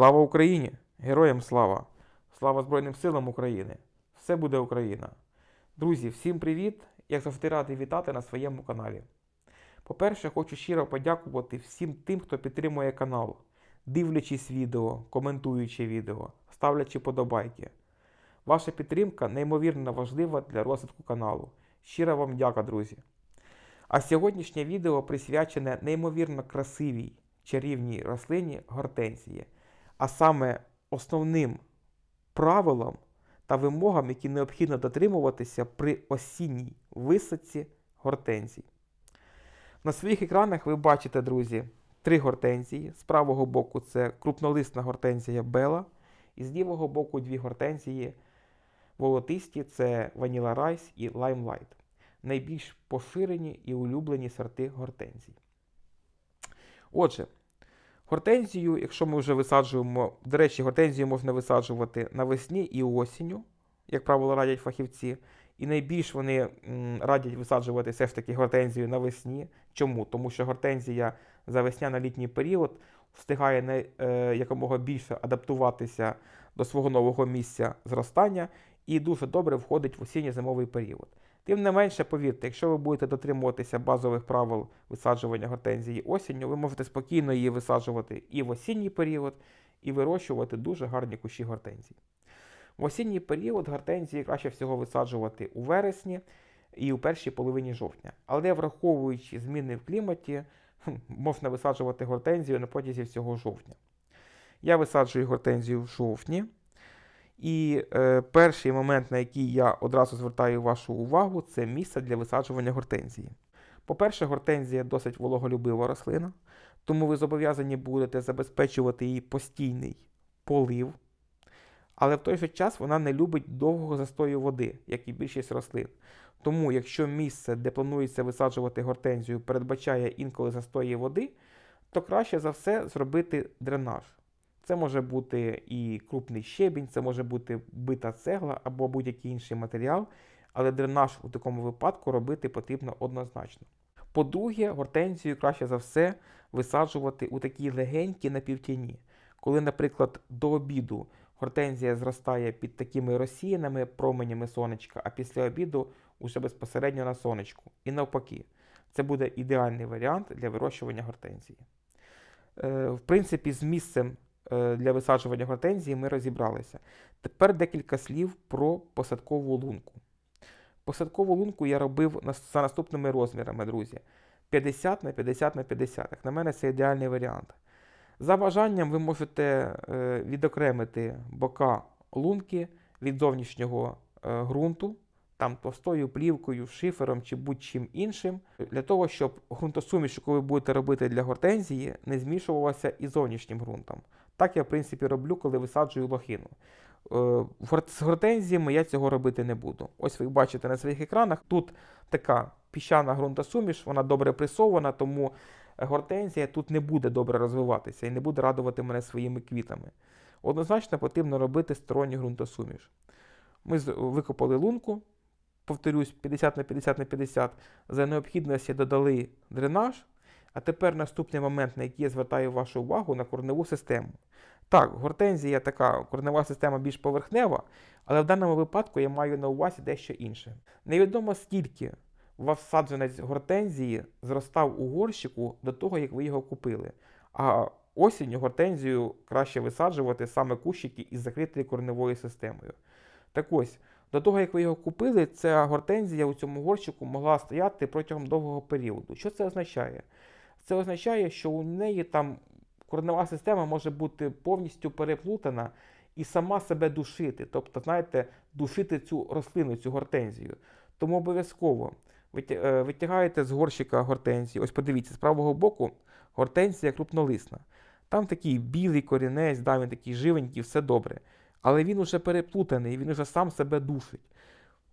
Слава Україні! Героям слава! Слава Збройним силам України! Все буде Україна! Друзі, всім привіт! Я завжди радий вітати на своєму каналі. По-перше, хочу щиро подякувати всім тим, хто підтримує канал, дивлячись відео, коментуючи відео, ставлячи подобайки. Ваша підтримка неймовірно важлива для розвитку каналу. Щиро вам дяка, друзі! А сьогоднішнє відео присвячене неймовірно красивій чарівній рослині гортензії, а саме основним правилам та вимогам, які необхідно дотримуватися при осінній висадці гортензій. На своїх екранах ви бачите, друзі, три гортензії. З правого боку це крупнолисна гортензія Бела, і з лівого боку дві гортензії волотисті це Vanilla Rice і Limelight. Найбільш поширені і улюблені сорти гортензій. Отже, гортензію, якщо ми вже висаджуємо, до речі, гортензію можна висаджувати навесні і осінню, як правило, радять фахівці. І найбільш вони радять висаджувати все ж таки гортензію навесні. Чому? Тому що гортензія за весняно-літній період встигає не, е, якомога більше адаптуватися до свого нового місця зростання і дуже добре входить в осінньо-зимовий період. Тим не менше, повірте, якщо ви будете дотримуватися базових правил висаджування гортензії осінню, ви можете спокійно її висаджувати і в осінній період, і вирощувати дуже гарні кущі гортензій. В осінній період гортензії краще всього висаджувати у вересні і у першій половині жовтня. Але враховуючи зміни в кліматі, можна висаджувати гортензію на протязі всього жовтня. Я висаджую гортензію в жовтні. І е, перший момент, на який я одразу звертаю вашу увагу, це місце для висаджування гортензії. По-перше, гортензія досить вологолюбива рослина, тому ви зобов'язані будете забезпечувати її постійний полив. Але в той же час вона не любить довгого застою води, як і більшість рослин. Тому, якщо місце, де планується висаджувати гортензію, передбачає інколи застої води, то краще за все зробити дренаж. Це може бути і крупний щебінь, це може бути бита цегла або будь-який інший матеріал, але дренаж у такому випадку робити потрібно однозначно. По-друге, гортензію краще за все висаджувати у такій легенькій напівтіні. Коли, наприклад, до обіду гортензія зростає під такими розсіяними променями сонечка, а після обіду уже безпосередньо на сонечку. І навпаки, це буде ідеальний варіант для вирощування гортензії. Е, В принципі, з місцем для висаджування гортензії ми розібралися. Тепер декілька слів про посадкову лунку. Посадкову лунку я робив за наступними розмірами, друзі. 50 на 50 на 50. Як на мене, це ідеальний варіант. За бажанням ви можете е, відокремити бока лунки від зовнішнього е, ґрунту, там товстою плівкою, шифером чи будь-чим іншим, для того, щоб ґрунтосуміш, яку ви будете робити для гортензії, не змішувалася із зовнішнім ґрунтом. Так я, в принципі, роблю, коли висаджую лохину. Е, З гортензіями я цього робити не буду. Ось ви бачите на своїх екранах. Тут така піщана ґрунтосуміш, вона добре пресована, тому гортензія тут не буде добре розвиватися і не буде радувати мене своїми квітами. Однозначно потрібно робити сторонню ґрунтосуміш. Ми викопали лунку, повторюсь, 50 на 50 на 50. За необхідності додали дренаж. А тепер наступний момент, на який я звертаю вашу увагу на корневу систему. Так, гортензія така корнева система більш поверхнева, але в даному випадку я маю на увазі дещо інше. Невідомо скільки у вас саджанець гортензії зростав у горщику до того, як ви його купили. А осінню гортензію краще висаджувати саме кущики із закритою корневою системою. Так ось, до того, як ви його купили, ця гортензія у цьому горщику могла стояти протягом довгого періоду. Що це означає? Це означає, що у неї там корнева система може бути повністю переплутана і сама себе душити. Тобто, знаєте, душити цю рослину, цю гортензію. Тому обов'язково е, витягаєте з горщика гортензії. Ось подивіться, з правого боку гортензія крупнолисна. Там такий білий корінець, да, він такий живенький, все добре. Але він уже переплутаний, він уже сам себе душить.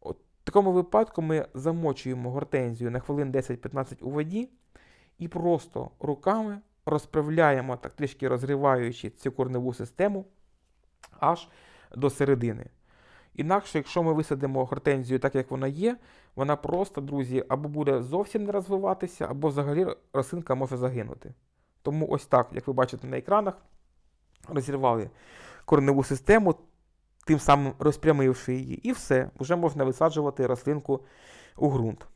От в такому випадку ми замочуємо гортензію на хвилин 10-15 у воді і просто руками розправляємо, так трішки розриваючи цю корневу систему аж до середини. Інакше, якщо ми висадимо гортензію так, як вона є, вона просто, друзі, або буде зовсім не розвиватися, або взагалі рослинка може загинути. Тому ось так, як ви бачите на екранах, розірвали кореневу систему, тим самим розпрямивши її, і все, вже можна висаджувати рослинку у ґрунт.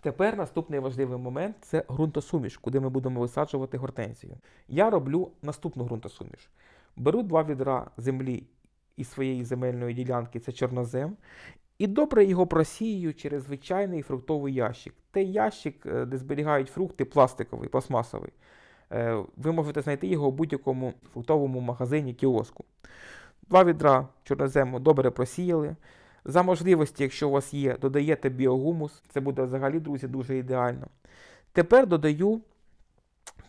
Тепер наступний важливий момент це ґрунтосуміш, куди ми будемо висаджувати гортензію. Я роблю наступну ґрунтосуміш. Беру два відра землі із своєї земельної ділянки, це чорнозем, і добре його просію через звичайний фруктовий ящик. Той ящик, е, де зберігають фрукти, пластиковий, пластмасовий. Е, Ви можете знайти його у будь-якому фруктовому магазині кіоску. Два відра чорнозему добре просіяли. За можливості, якщо у вас є, додаєте біогумус. Це буде взагалі, друзі, дуже ідеально. Тепер додаю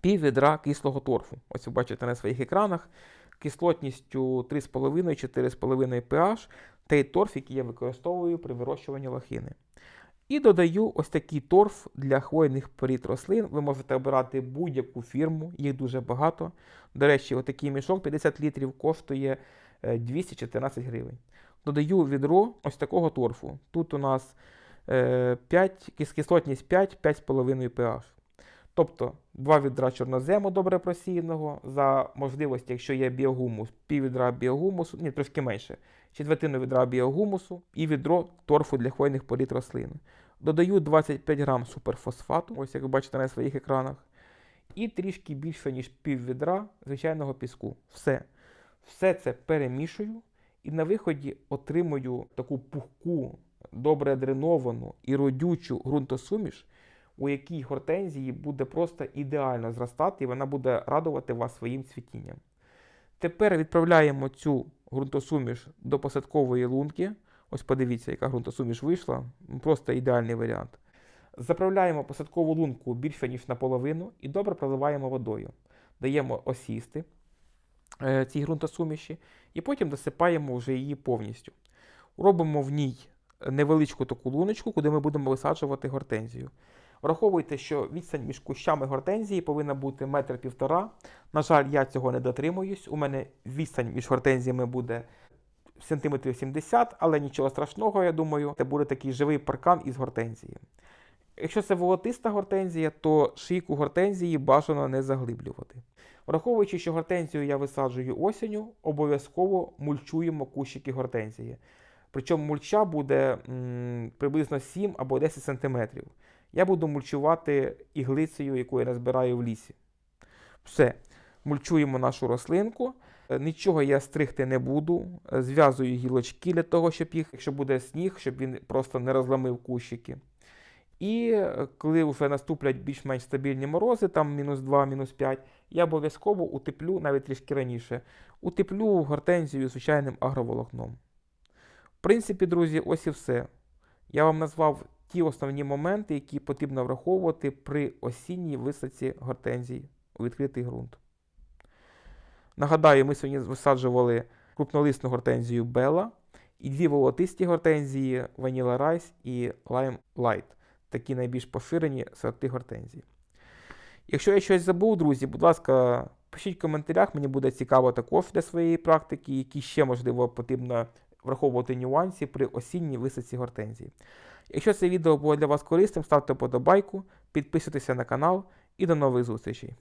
пів відра кислого торфу. Ось ви бачите на своїх екранах. Кислотністю 3,5-4,5 pH той торф, який я використовую при вирощуванні лохини. І додаю ось такий торф для хвойних порід рослин. Ви можете обирати будь-яку фірму, їх дуже багато. До речі, отакий мішок 50 літрів коштує е, 214 гривень. Додаю відро ось такого торфу. Тут у нас е, 5, кислотність 5-5,5 pH. Тобто два відра чорнозему добре просіяного, за можливості, якщо є біогумус, пів відра біогумусу, ні, трошки менше, четвертину відра біогумусу і відро торфу для хвойних порід рослин. Додаю 25 грам суперфосфату, ось як ви бачите на своїх екранах, і трішки більше, ніж пів відра звичайного піску. Все. Все це перемішую і на виході отримую таку пухку, добре дреновану і родючу ґрунтосуміш, у якій гортензії буде просто ідеально зростати, і вона буде радувати вас своїм цвітінням. Тепер відправляємо цю ґрунтосуміш до посадкової лунки. Ось подивіться, яка ґрунтосуміш вийшла. Просто ідеальний варіант. Заправляємо посадкову лунку більше, ніж наполовину, і добре проливаємо водою. Даємо осісти цій ґрунтосуміші, і потім досипаємо вже її повністю. Робимо в ній невеличку таку луночку, куди ми будемо висаджувати гортензію. Враховуйте, що відстань між кущами гортензії повинна бути метр півтора. На жаль, я цього не дотримуюсь. У мене відстань між гортензіями буде сантиметрів 70, але нічого страшного, я думаю, це буде такий живий паркан із гортензії. Якщо це волотиста гортензія, то шийку гортензії бажано не заглиблювати. Враховуючи, що гортензію я висаджую осінню, обов'язково мульчуємо кущики гортензії. Причому мульча буде м, приблизно 7 або 10 см. Я буду мульчувати іглицею, яку я назбираю в лісі. Все. Мульчуємо нашу рослинку. Е, Нічого я стригти не буду. Зв'язую гілочки для того, щоб їх, якщо буде сніг, щоб він просто не розламив кущики. І е, коли вже наступлять більш-менш стабільні морози, там мінус 2, мінус 5, я обов'язково утеплю, навіть трішки раніше, утеплю гортензію звичайним агроволокном. В принципі, друзі, ось і все. Я вам назвав ті основні моменти, які потрібно враховувати при осінній висадці гортензій у відкритий ґрунт. Нагадаю, ми сьогодні висаджували крупнолисну гортензію Бела і дві волотисті гортензії Vanilla Rice і Lime Light. Такі найбільш поширені сорти гортензій. Якщо я щось забув, друзі, будь ласка, пишіть в коментарях, мені буде цікаво також для своєї практики, які ще, можливо, потрібно враховувати нюанси при осінній висадці гортензії. Якщо це відео було для вас корисним, ставте подобайку, підписуйтеся на канал і до нових зустрічей.